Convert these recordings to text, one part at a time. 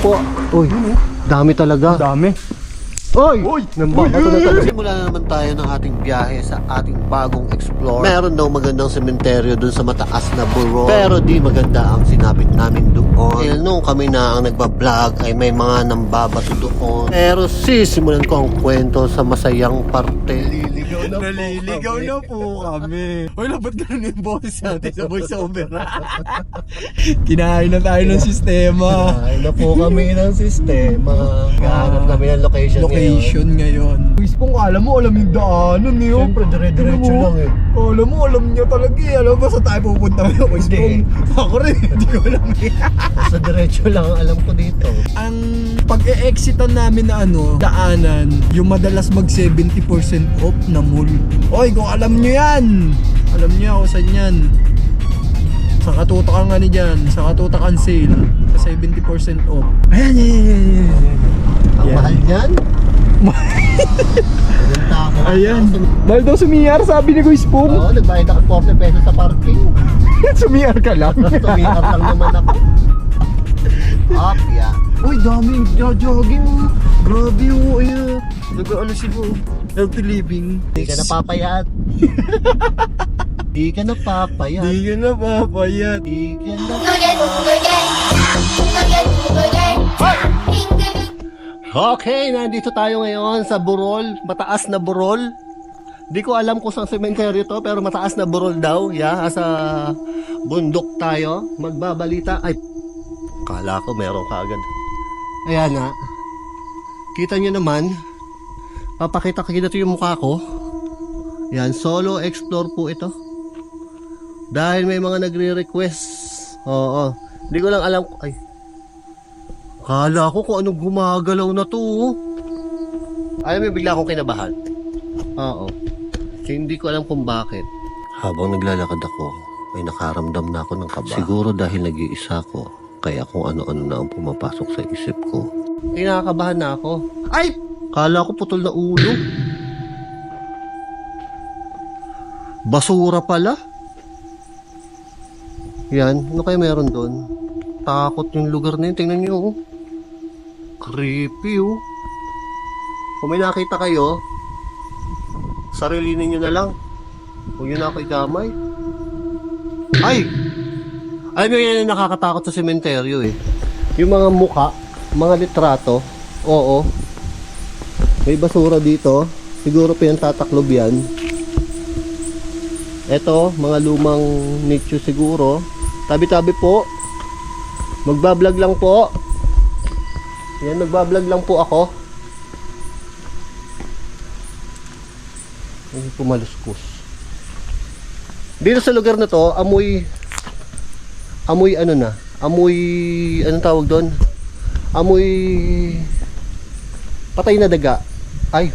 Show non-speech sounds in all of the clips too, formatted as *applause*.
po. Uy, dami talaga. Dami. Oy! Uy! Nambaka na talaga. Simula na naman tayo ng ating biyahe sa ating bagong explore. Meron daw magandang sementeryo dun sa mataas na buro. Pero di maganda ang sinabit namin doon. Dahil nung kami na ang nagbablog ay may mga nambabato doon. Pero sisimulan ko ang kwento sa masayang parte. Naliligaw na Naliligaw na po kami. Uy, labat ganun yung boses natin sa voice over. Kinain na tayo ng sistema. Ay na po kami ng sistema. Gahanap kami ng location, Location ngayon. Luis Pong, alam mo, alam yung daanan eh. oh. Siyempre, dire-diretso Alam mo, lang eh. Alam mo, alam niya talaga eh. Alam mo, sa tayo pupunta ngayon, Luis Hindi. Pong. Ako rin, *laughs* hindi ko alam eh. Sa diretso lang ang alam ko dito. Ang pag-e-exitan namin na ano, daanan, yung madalas mag 70% off na mall. Oy, kung alam nyo yan! Alam nyo ako saan yan. Sa katutakan nga ni dyan, sa katutakan sale, sa 70% off. Ayan, yan, yan, yan, yan. Ang Yan. mahal niyan. *laughs* Ayan. Mahal daw sumiyar, sabi ni Kuya Spoon. Oo, nagbayad ako 40 pesos sa parking. *laughs* sumiyar ka lang. *laughs* Tumikap lang naman ako. Up, yeah. Uy, daming jogging. Grabe oh, ayun. Nag-ano sila oh. Healthy living. Di ka napapayat. Di ka napapayat. Di ka na papayat. Di ka na... Okay, nandito tayo ngayon sa Burol. Mataas na Burol. Di ko alam kung saan sementeryo to, pero mataas na Burol daw. Yeah, sa bundok tayo. Magbabalita. Ay, kala ko meron ka agad. Ayan na. Kita nyo naman. Papakita ko dito yung mukha ko. Yan, solo explore po ito. Dahil may mga nagre-request. Oo. Hindi ko lang alam. Ay, Kala ko kung anong gumagalaw na to. oh. Alam mo, bigla akong kinabahan. Oo. Kasi hindi ko alam kung bakit. Habang naglalakad ako, ay nakaramdam na ako ng kaba. Siguro dahil nag-iisa ko, kaya kung ano-ano na ang pumapasok sa isip ko. Ay, nakakabahan na ako. Ay! Kala ko putol na ulo. Basura pala. Yan, ano kaya meron doon? Takot yung lugar na yun. Tingnan nyo, oh. Creepy, oh. Kung may nakita kayo, sarilinin nyo na lang. Huwag nyo na ako ikamay. Ay! Alam nyo yan yung nakakatakot sa sementeryo, eh. Yung mga muka, mga litrato, oo. May basura dito. Siguro pinantataklob yan. Eto, mga lumang nicho siguro. Tabi-tabi po. Magbablog lang po. Yan, magbablog lang po ako. Ay, pumaluskus. Dito sa lugar na to, amoy amoy ano na? Amoy anong tawag doon? Amoy patay na daga. Ay.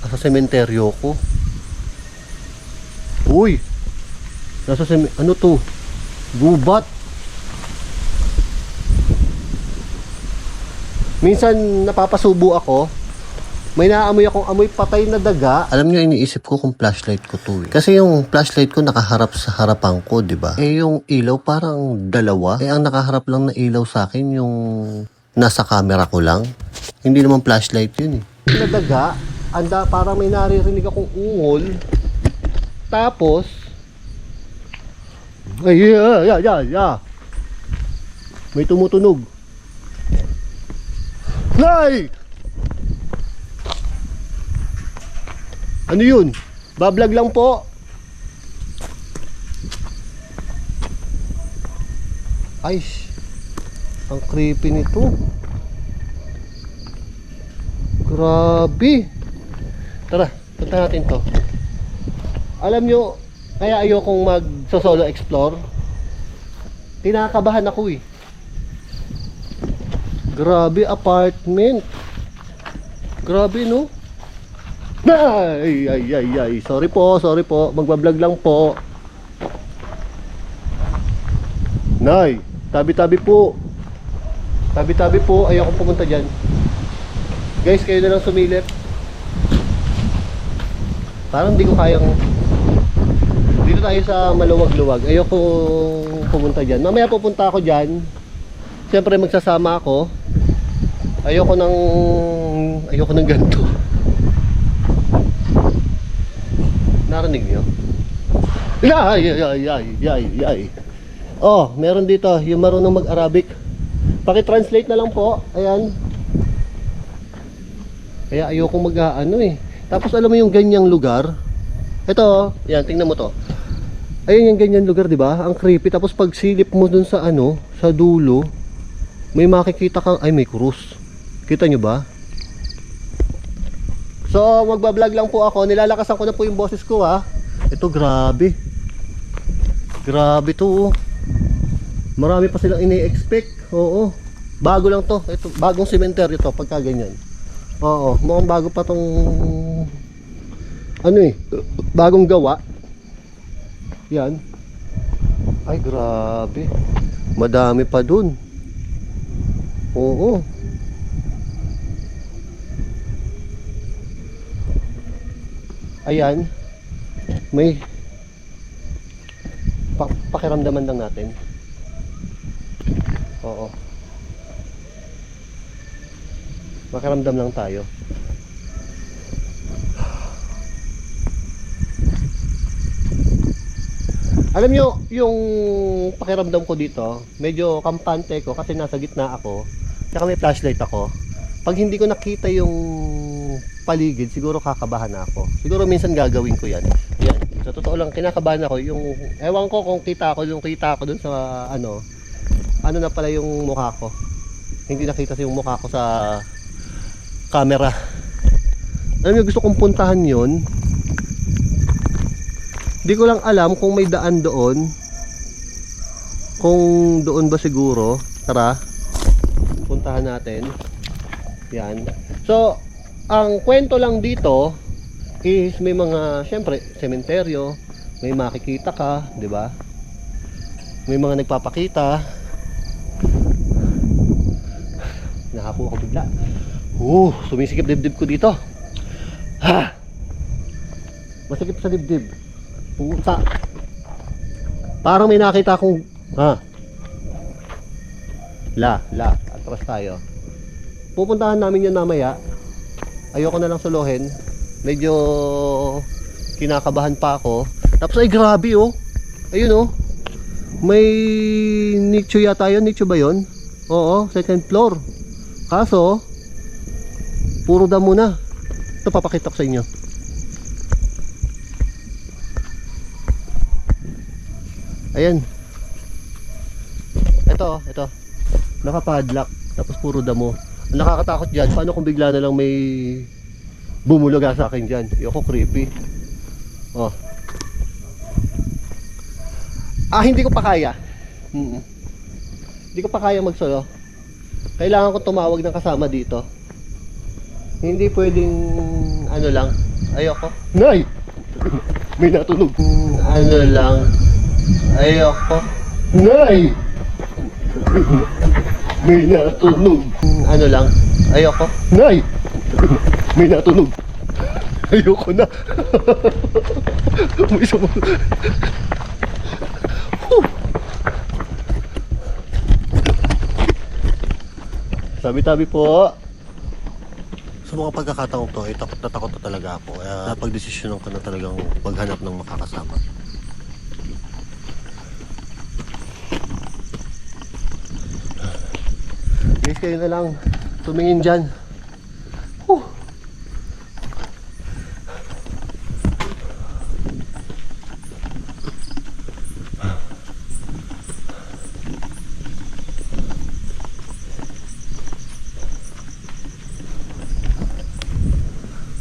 Nasa sementeryo ko. Uy. Nasa sem ano to? Gubat. Minsan napapasubo ako. May naamoy akong amoy patay na daga. Alam niyo iniisip ko kung flashlight ko to eh. Kasi yung flashlight ko nakaharap sa harapan ko, 'di ba? Eh yung ilaw parang dalawa. Eh ang nakaharap lang na ilaw sa akin yung nasa camera ko lang. Hindi naman flashlight 'yun eh. Na daga, anda parang may naririnig akong ungol. Tapos ay, yeah, yeah, yeah, yeah. May tumutunog. Nay! Ano yun? Bablog lang po. Ay, ang creepy nito. Grabe. Tara, punta natin to. Alam nyo, kaya ayokong mag-solo explore. Tinakabahan ako eh. Grabe apartment. Grabe no? Ay, ay, ay, ay. Sorry po, sorry po. Magbablog lang po. Nay, tabi-tabi po. Tabi-tabi po. Ayoko pumunta dyan. Guys, kayo na lang sumilip. Parang hindi ko kayang... Dito tayo sa maluwag-luwag. Ayoko pumunta dyan. Mamaya pupunta ako dyan. Siyempre magsasama ako. Ayoko ng ayoko ng ganito. Narinig niyo? Yay, yay, yay, yay, yay. Oh, meron dito, yung marunong mag-Arabic. Paki-translate na lang po. Ayan. Kaya ayoko mag ano eh. Tapos alam mo yung ganyang lugar? Ito, yan, tingnan mo to. Ayun yung ganyan lugar, di ba? Ang creepy. Tapos pag silip mo dun sa ano, sa dulo, may makikita kang, ay may krus. Kita nyo ba? So, magbablog lang po ako. Nilalakasan ko na po yung boses ko ha. Ito, grabe. Grabe to. oh. Marami pa silang ini-expect. Oo. Bago lang to. Ito, bagong cemetery to pagka ganyan. Oo, mukhang bago pa tong ano eh, bagong gawa. Yan. Ay, grabe. Madami pa dun. Oo. Ayan. May pa pakiramdaman lang natin. Oo. Pakiramdam lang tayo. Alam nyo, yung pakiramdam ko dito, medyo kampante ko kasi nasa gitna ako. Tsaka may flashlight ako. Pag hindi ko nakita yung paligid, siguro kakabahan ako. Siguro minsan gagawin ko yan. Yan. Sa totoo lang, kinakabahan ako. Yung, ewan ko kung kita ko, yung kita ko dun sa, ano, ano na pala yung mukha ko. Hindi nakita yung mukha ko sa camera. Alam nyo, gusto kong puntahan yon Di ko lang alam kung may daan doon. Kung doon ba siguro. Tara. Puntahan natin. Yan. So, ang kwento lang dito is may mga, syempre, sementeryo. May makikita ka, di ba? May mga nagpapakita. Nakapo ako bigla. Uh, sumisikip dibdib ko dito. Ha! Masikip sa dibdib. Puta. Parang may nakita akong ha. La, la, atras tayo. Pupuntahan namin 'yan mamaya. Ayoko na lang suluhin. Medyo kinakabahan pa ako. Tapos ay grabe oh. Ayun oh. May nicho yata 'yon, nicho ba 'yon? Oo, second floor. Kaso puro damo na. Ito papakita ko sa inyo. Ayan. Ito, ito. Nakapadlock. Tapos puro damo. Nakakatakot dyan, paano kung bigla na lang may bumulaga sa akin dyan? Yoko, creepy. Oh. Ah, hindi ko pa kaya. Mm Hindi ko pa kaya magsolo. Kailangan ko tumawag ng kasama dito. Hindi pwedeng ano lang. Ayoko. Nay! *laughs* may natunog. Ano lang. Ayoko. Nay! *laughs* May natunog. Ano lang? Ayoko. Nay! May natunog. Ayoko na. May sumag. Tabi-tabi po. Sa mga pagkakataong to, ay takot na takot na talaga ako. Kaya napagdesisyonan ko na talagang maghanap ng makakasama. Guys, kayo na lang tumingin dyan. Huh.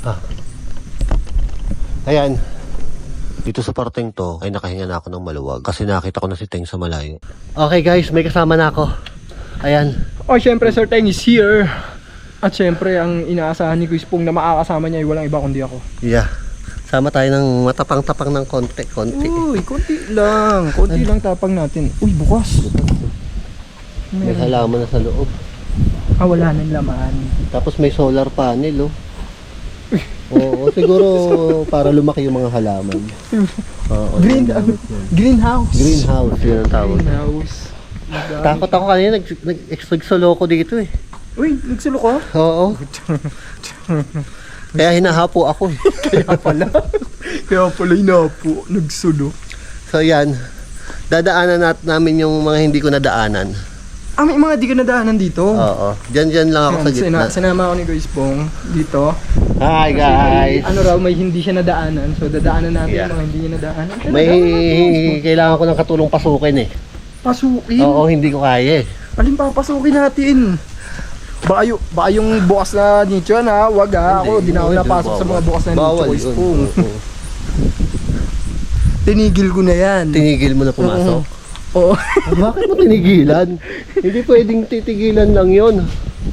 Ah. Ayan. Dito sa parteng to ay nakahinga na ako ng maluwag kasi nakita ko na si Teng sa malayo. Okay guys, may kasama na ako. Ayan. Oh, syempre Sir Teng is here. At syempre, ang inaasahan ni Chris Pong na makakasama niya ay walang iba kundi ako. Yeah. Sama tayo ng matapang-tapang ng konti, konti. Uy, konti lang. Konti lang tapang natin. Uy, bukas. May halaman na sa loob. Ah, wala nang laman. Tapos may solar panel, oh. Oo, siguro para lumaki yung mga halaman. *laughs* Oo, Green, yun. greenhouse. Greenhouse, yun ang tawag. Greenhouse. Takot ako kanina, nag, nag-explode solo ko dito eh. Uy, nagsulo ka? Oo. *laughs* Kaya hinahapo ako eh. *laughs* Kaya pala. Kaya pala inapo, nagsulo. So yan, dadaanan nat namin yung mga hindi ko nadaanan. Ah, may mga di ka nadaanan dito. Oo. Diyan diyan lang ako sa Ayan, gitna. sina- sinama ako ni Guys Pong dito. Hi guys. Ano raw, may hindi siya nadaanan. So, dadaanan natin Yeah. yung mga hindi niya nadaanan. May kailangan ko ng katulong pasukin eh. Pasukin? Oo, hindi ko kaya eh. Alin papasukin natin? Baka yung, bukas na nicho na, wag ha. Ako, di na ako Hindi, napasok sa mga bukas na nicho, Bawal yun. Oo. Tinigil ko na yan. Tinigil mo na pumasok. Oo. Ah, Bakit mo tinigilan? Hindi pwedeng titigilan lang yon.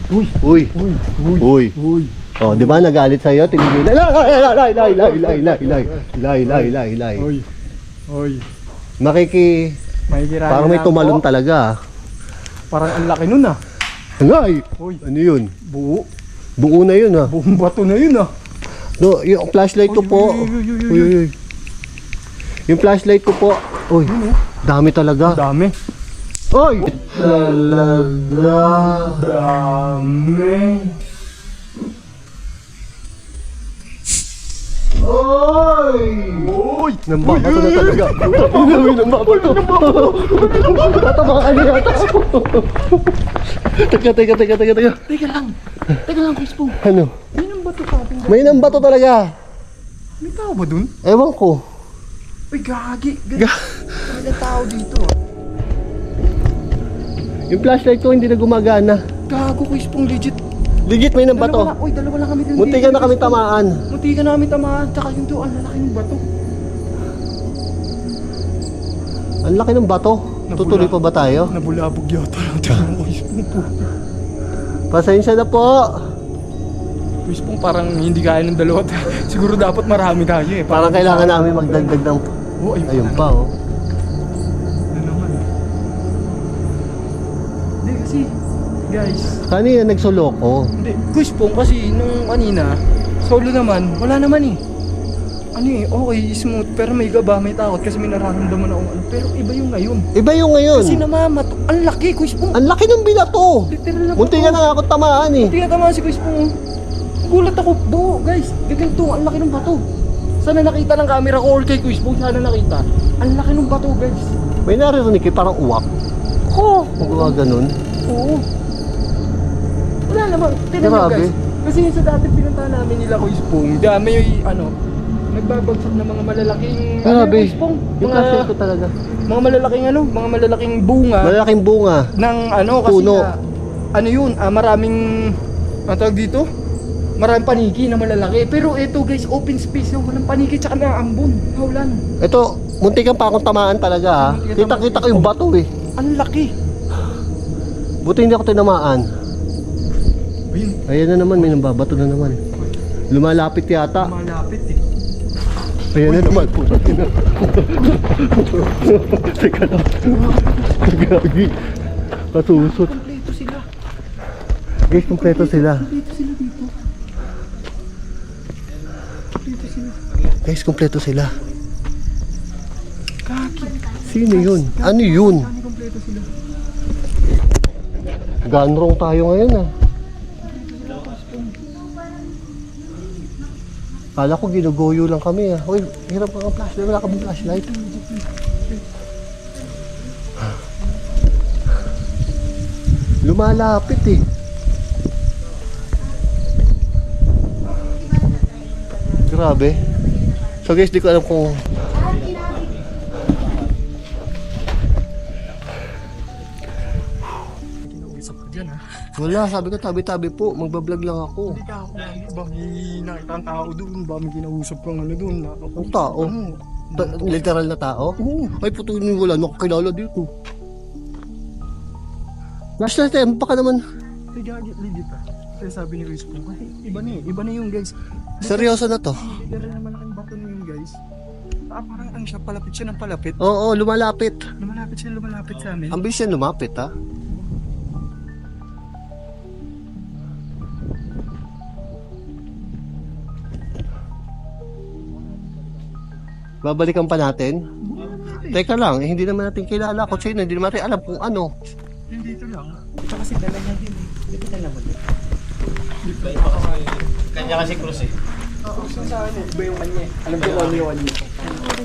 Uy, uy, Uy, uy, uy. uy. Oh, di ba nagalit sa iyo? Tinigilan. Lay, lay, lay, lay, lay, lay, lay, lay, lay, lay, lay. Uy. Uy. Makiki, Makikirami parang may na tumalon ako. talaga. Parang ang laki nun ah. Ngay! Uy. Ano yun? Buo. Buo na yun ah. Buong bato na yun ah. No, yung flashlight ko Uy, po. uy, uy, uy, uy, Uy. Yung flashlight ko po. Uy, dami talaga. Dami. Uy! Talaga. Dami. Uy! Uy! Nambabato na talaga. Uy, nambabato. Tatamaan niya ata. Teka, teka, teka, teka, teka. Teka lang. Teka lang, Chris Pong. Ano? May nang bato sa ating May nambato talaga. May tao ba dun? Ewan ko. Uy, gagi. Ga- Gagi. May tao dito. Yung flashlight ko hindi na gumagana. Gago, Chris Pong, legit. Legit may Dalawa nambato. lang, uy, dalawa lang kami dun. Munti ka na kami tamaan. Munti ka na kami tamaan. Tsaka yung doon, ang lalaki ng bato. Ang laki ng bato. Tutuloy pa ba tayo? Nabulabog yata ng. *laughs* Pasensya na po. Chris Pong, parang hindi kaya ng dalawa. *laughs* Siguro dapat marami tayo eh. Parang kailangan namin magdagdag ng... Oh, ayun, Ayun pa oh. Guys. Kanina nagsolo ko. Hindi, Pong kasi nung kanina, solo naman, wala naman eh. Ano eh, okay, smooth, pero may gaba, may takot kasi may nararamdaman akong ano. Pero iba yung ngayon. Iba yung ngayon. Kasi namamato, ang laki, Pong. Ang laki ng binato. Literal na Munti ka na nga ako tamaan eh. Munti ka tama si Pong. Gulat ako, buo, guys. Gaganto, ang laki ng bato. Sana nakita ng camera ko or kay Pong, sana nakita. Ang laki ng bato, guys. May naririnig kayo parang uwak. Ko, Kung gawa ganun. Oo. Wala naman. Tignan nyo Grabe. guys. Kasi yung sa dati pinunta namin nila ko Ispong, dami yung ano, nagbabagsak ng mga malalaking Grabe. ano, Ispong, Yung mga, ko talaga. mga malalaking ano, mga malalaking bunga Malalaking bunga. ng ano kasi Puno. nga, ano yun, ah, maraming ano tawag dito? Maraming paniki na malalaki. Pero ito guys, open space yung walang paniki tsaka na ambon, hawlan. Ito, munti kang pa akong tamaan talaga ha. Ka Kita-kita ko yung bato eh. Ang laki. Buti hindi ako tinamaan. Ayun, Ayan na naman, may nambabato na naman. Lumalapit yata. malapit eh. Ayan na naman. Puta na. Teka lang. Gagi. Kasusot. Kompleto sila. Guys, kompleto sila. Kompleto sila dito. Kompleto sila. Guys, kompleto sila. Kaki. Sino yun? Ano yun? Kompleto sila? Ganrong tayo ngayon ah. Kala ko ginugoyo lang kami ah. Uy, hirap ka ng flashlight. Wala ka bang flashlight? Lumalapit eh. Grabe. So guys, di ko alam kung wala. Sabi ko tabi-tabi po. Magbablog lang ako. Hindi ka ako lang. Ba may nakita ang tao doon? Ba may kinausap kang ano doon? Ang tao? Ano? Ta- literal na tao? Oo. Ay, puto yun wala. Nakakilala dito. Flashlight eh. Baka naman. Hindi gagit legit ah. Kaya sabi ni Chris kasi iba na eh. Iba na yung guys. Seryoso na to. Pero na malaking bato na yung guys. Ah, parang ano siya, palapit siya ng palapit. Oo, lumalapit. Lumalapit siya, lumalapit sa amin. Ang bilis yan lumapit ha. Babalikan pa natin. Teka lang, eh, hindi naman natin kilala kung sino, hindi naman natin alam kung ano. Hindi dito lang. Ito kasi dala niya din eh. Di ba dala mo din? Kanya kasi cruise eh. Oo, sa akin eh. Iba yung kanya eh. Alam ko ano yung kanya.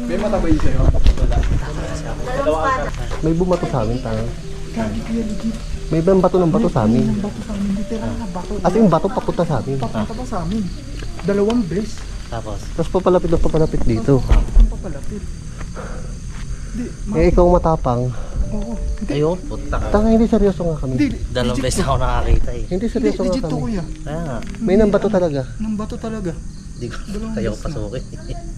May matabay sa'yo. May bumato sa amin, tanga. Gagi kuya legit. May ibang bato ng bato sa amin. Ang bato sa amin. Literal na bato. As in, bato papunta sa amin. Papunta pa sa amin. Dalawang beses. Tapos, Tapos papalapit na papalapit dito. Papalapit. Hindi, ma- Eh, ikaw matapang. oo. Hindi, ayun, puta ka. Tanga, hindi seryoso nga kami. hindi. Dalawang legit beses to. ako nakakita eh. Hindi Hindi, seryoso nga legit to kami. kuya. Kaya nga, May nang bato talaga. Nang bato talaga. di ko Dalawang kayo beses na. pasukin.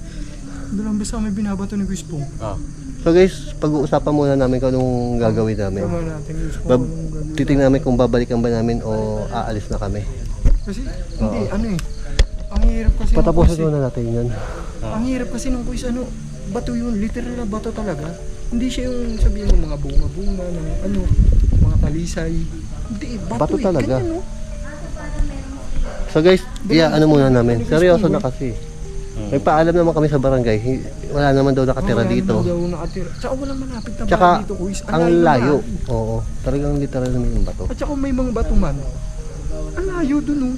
*laughs* Dalawang beses kami binabato ni Guis Pong. oh. So guys, pag-uusapan muna namin kung anong gagawin namin. Tama natin Guis Pong. Bab- anong gagawin. Titingnan namin kung babalikan ba namin o aalis na kami. Kasi, hindi, ano eh. Ang hirap kasi nung Patapusin eh. muna natin yun. Ang hirap kasi nung quiz, ano, bato yun, literal na bato talaga. Hindi siya yung sabihin mo mga bunga-bunga, ng ano, mga talisay. Hindi, bato, Bato eh. talaga. Ganyan, no? So guys, yeah, ano muna namin. Seryoso na kasi. May paalam naman kami sa barangay. Hi- Wala naman daw nakatira Wala dito. naman daw nakatira. Tsaka walang malapit na Tsaka, bahay dito, quiz. ang layo. na. Oo. Talagang literal naman yung bato. At saka may mga bato man, ang layo dun, no?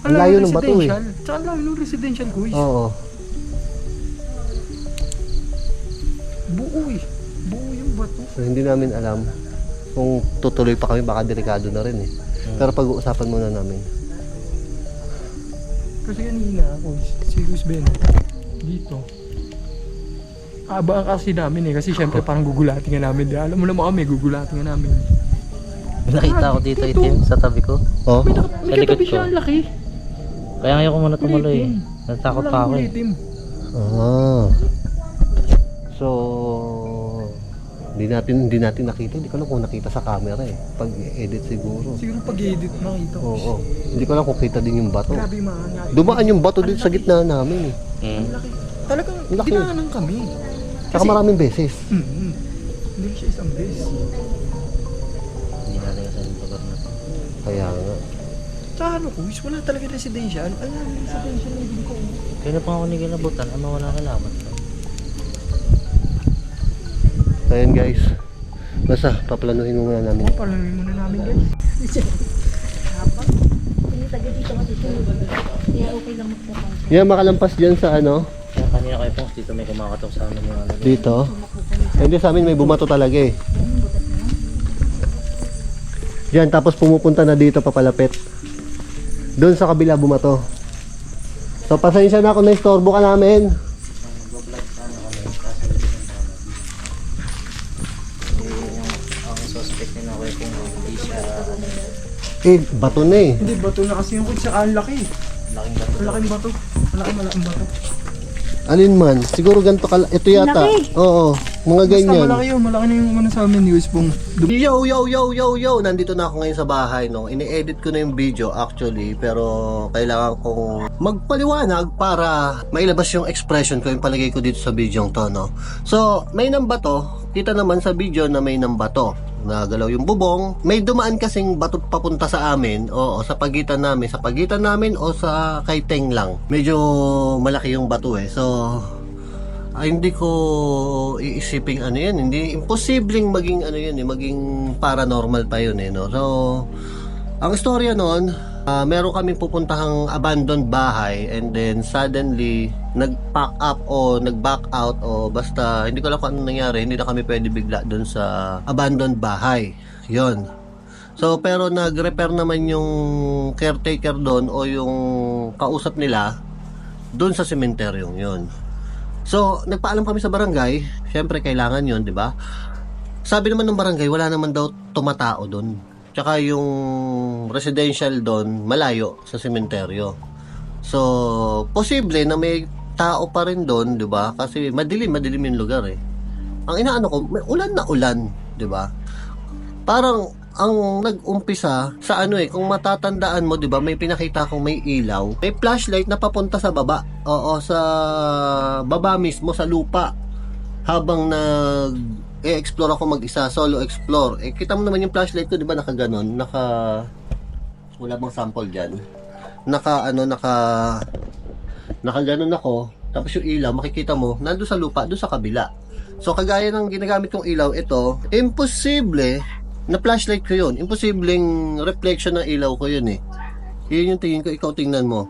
Ang layo ng bato, eh. residential. Tsaka ang layo ng residential, quiz. Oo. Buo eh. Buo yung bato. So hindi namin alam kung tutuloy pa kami. Baka delikado na rin eh. Pero pag-uusapan muna namin. Kasi kanina ako, si Luis Ben, dito. Abangan kasi namin eh, kasi syempre parang gugulatin nga namin. Alam mo naman kami, gugulatin nga namin. Nakita ko dito itim sa tabi ko. Oh? May, naka, may Sa likod katabi ko. siya, ang laki. Kaya ayaw ko muna tumuloy eh. Natakot pa ako eh. Ah. So, hindi natin hindi natin nakita. Hindi ko alam kung nakita sa camera eh. Pag edit siguro. Siguro pag-edit makita ko. Oo. Hindi ko alam kung kita din yung bato. Grabe mga nga. Dumaan yung bato dito sa gitna namin eh. Hmm. Ang laki. Talagang Laki. dinaanan kami. Tsaka maraming beses. Mm-hmm. Hindi siya isang beses. Hindi natin kasi yung lugar na to. Kaya nga. Ano ko, wala talaga residential. Alam residential na hindi ko. Kaya na pa ako nigilabutan, ano wala kalaman. Ayan guys. Basta, paplanuhin mo muna namin. Palamin muna namin guys. Kaya okay lang magpapang. Yan, makalampas dyan sa ano, Kaya kanina kayo pong dito may kumakatok sa amin yung ano. dito. Hindi sa amin may bumato talaga eh. Diyan, tapos pumupunta na dito papalapit. Doon sa kabila bumato. So, pasensya na kung na-istorbo ka namin. Ang suspect nila ko kung hindi siya Eh, bato na eh. Hindi, bato na kasi yung kung sa ang laki. laking bato. Ang laking bato. Ang laking malaking bato. Alin man, siguro ganito kala. Ito yata. Oo, mga Basta ganyan. malaki yun, malaki na yung ano sa amin, news pong. Yo, yo, yo, yo, yo! Nandito na ako ngayon sa bahay, no? Ini-edit ko na yung video, actually, pero kailangan kong magpaliwanag para mailabas yung expression ko, yung palagay ko dito sa video to, no? So, may nambato, kita naman sa video na may nambato. Nagalaw yung bubong. May dumaan kasing bato papunta sa amin, oo, sa pagitan namin. Sa pagitan namin o sa kay Teng lang. Medyo malaki yung bato eh. So, ay, hindi ko iisiping ano yan. Hindi, imposibleng maging ano yun eh, maging paranormal pa yun eh, no? So, ang istorya noon, ah, meron kaming pupuntahang abandoned bahay and then suddenly nag-pack up o nag-back out o basta hindi ko alam kung ano nangyari, hindi na kami pwede bigla doon sa abandoned bahay. Yon. So, pero nag-repair naman yung caretaker doon o yung kausap nila doon sa sementeryong yon. So, nagpaalam kami sa barangay. Siyempre, kailangan yon di ba? Sabi naman ng barangay, wala naman daw tumatao doon. Tsaka yung residential doon, malayo sa sementeryo. So, posible na may tao pa rin doon, di ba? Kasi madilim, madilim yung lugar eh. Ang inaano ko, may ulan na ulan, di ba? Parang ang nag-umpisa sa ano eh, kung matatandaan mo, 'di ba, may pinakita akong may ilaw, may flashlight na papunta sa baba. Oo, sa baba mismo sa lupa. Habang nag e-explore ako mag-isa, solo explore. Eh kita mo naman yung flashlight ko, 'di ba, naka ganon, naka wala bang sample diyan. Naka ano, naka naka ganon ako. Tapos yung ilaw, makikita mo, nando sa lupa, doon sa kabila. So kagaya ng ginagamit kong ilaw, ito, imposible na flashlight ko yun. Imposibleng reflection ng ilaw ko yun eh. Yun yung tingin ko, ikaw tingnan mo.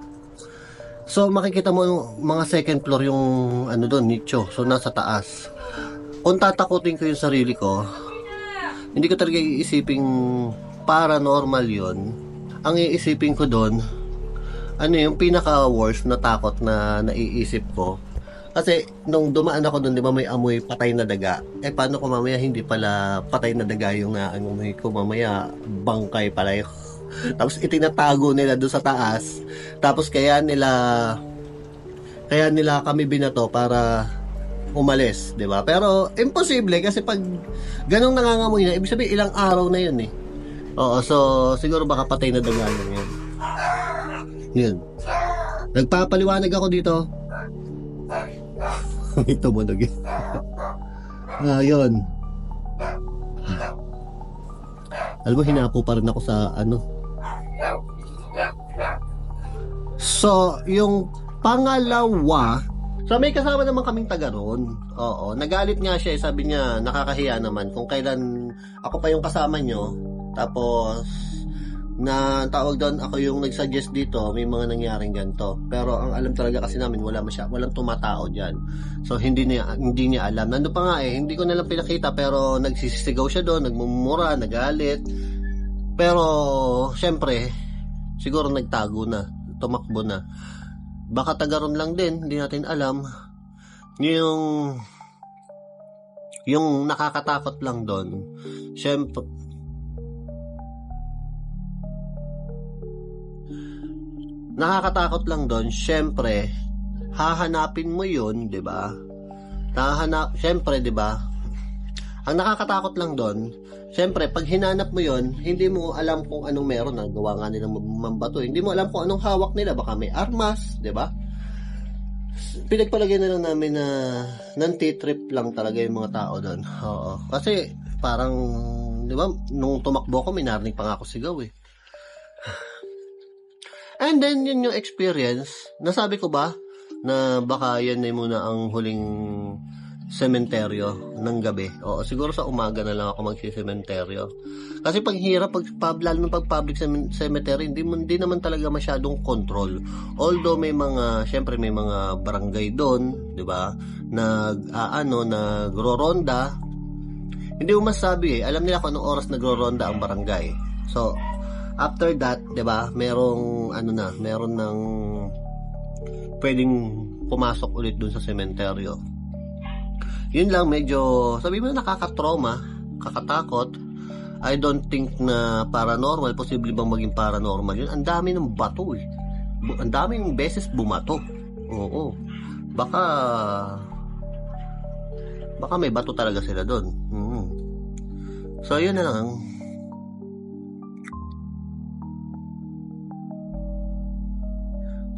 So makikita mo mga second floor yung ano doon, nicho. So nasa taas. Kung tatakutin ko yung sarili ko, hindi ko talaga iisiping paranormal yon Ang iisipin ko doon, ano yung pinaka worst na takot na naiisip ko. Kasi nung dumaan ako doon, di ba may amoy patay na daga. Eh paano ko mamaya hindi pala patay na daga yung naamoy ko mamaya bangkay pala yung *laughs* tapos itinatago nila doon sa taas. Tapos kaya nila kaya nila kami binato para umalis, 'di ba? Pero imposible kasi pag ganong nangangamoy na, ibig sabihin ilang araw na 'yun eh. Oo, so siguro baka patay na daga 'yun. Yun. Nagpapaliwanag ako dito. Ito mo nag Ah, yun. Alam mo, hinapo pa rin ako sa ano. So, yung pangalawa, so may kasama naman kaming taga ron. Oo, nagalit nga siya, eh, sabi niya, nakakahiya naman kung kailan ako pa yung kasama nyo. Tapos, na tawag doon ako yung nag-suggest dito may mga nangyaring ganito. Pero ang alam talaga kasi namin wala masya walang tumatao diyan so hindi niya hindi niya alam. Nando pa nga eh hindi ko na lang pinakita pero nagsisisigaw siya doon nagmumura nagalit. Pero syempre siguro nagtago na tumakbo na. Baka tagaron lang din hindi natin alam. Yung yung nakakatakot lang doon syempre nakakatakot lang doon, syempre, hahanapin mo yun, di ba? Hahanap, syempre, di ba? Ang nakakatakot lang doon, syempre, pag hinanap mo yun, hindi mo alam kung anong meron. Nagawa nga nilang mambato. Hindi mo alam kung anong hawak nila. Baka may armas, di ba? Pinagpalagay na lang namin na nanti-trip lang talaga yung mga tao doon. Oo. Kasi, parang, di ba, nung tumakbo ko, may narinig pa nga ako sigaw eh. And then, yun yung experience. Nasabi ko ba na baka yan ay muna ang huling sementeryo ng gabi. Oo, siguro sa umaga na lang ako magsisementeryo. Kasi pag hirap, pag, pag lalo ng pag public cemetery, hindi, hindi naman talaga masyadong control. Although may mga, syempre may mga barangay doon, di ba? Nag, ah, ano, nagro-ronda. Hindi mo masabi eh. Alam nila kung anong oras nagro-ronda ang barangay. So, after that, 'di ba? Merong ano na, meron ng pwedeng pumasok ulit dun sa sementeryo. Yun lang medyo sabi mo nakaka-trauma, kakatakot. I don't think na paranormal, posible bang maging paranormal yun. Ang dami ng bato eh. Ang daming beses bumato. Oo. Baka baka may bato talaga sila doon. Mm. So yun na lang.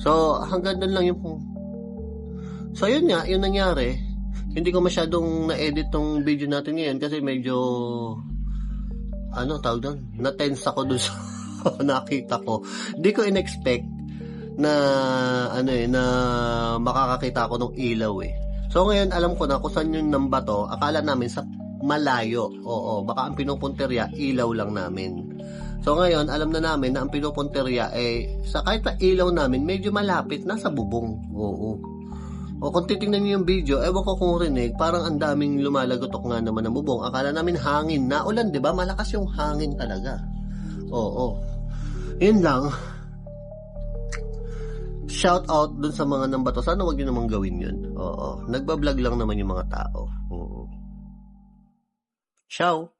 So, hanggang doon lang yung... So, yun nga, yun nangyari. Hindi ko masyadong na-edit tong video natin ngayon kasi medyo... Ano, tawag doon? Na-tense ako doon *laughs* sa nakita ko. Hindi ko in-expect na ano eh, na makakakita ako ng ilaw eh. So ngayon alam ko na kung saan yung namba to. Akala namin sa malayo. Oo, baka ang pinupunterya ilaw lang namin. So ngayon, alam na namin na ang pinupunterya ay sa kahit na ilaw namin, medyo malapit na sa bubong. Oo. O kung titingnan niyo yung video, ewan ko kung rinig, parang ang daming lumalagotok nga naman ng bubong. Akala namin hangin na ulan, di ba? Malakas yung hangin talaga. Oo. Yun lang. Shout out dun sa mga nambato. Sana wag niyo namang gawin yun. Oo. Nagbablog lang naman yung mga tao. Oo. Ciao.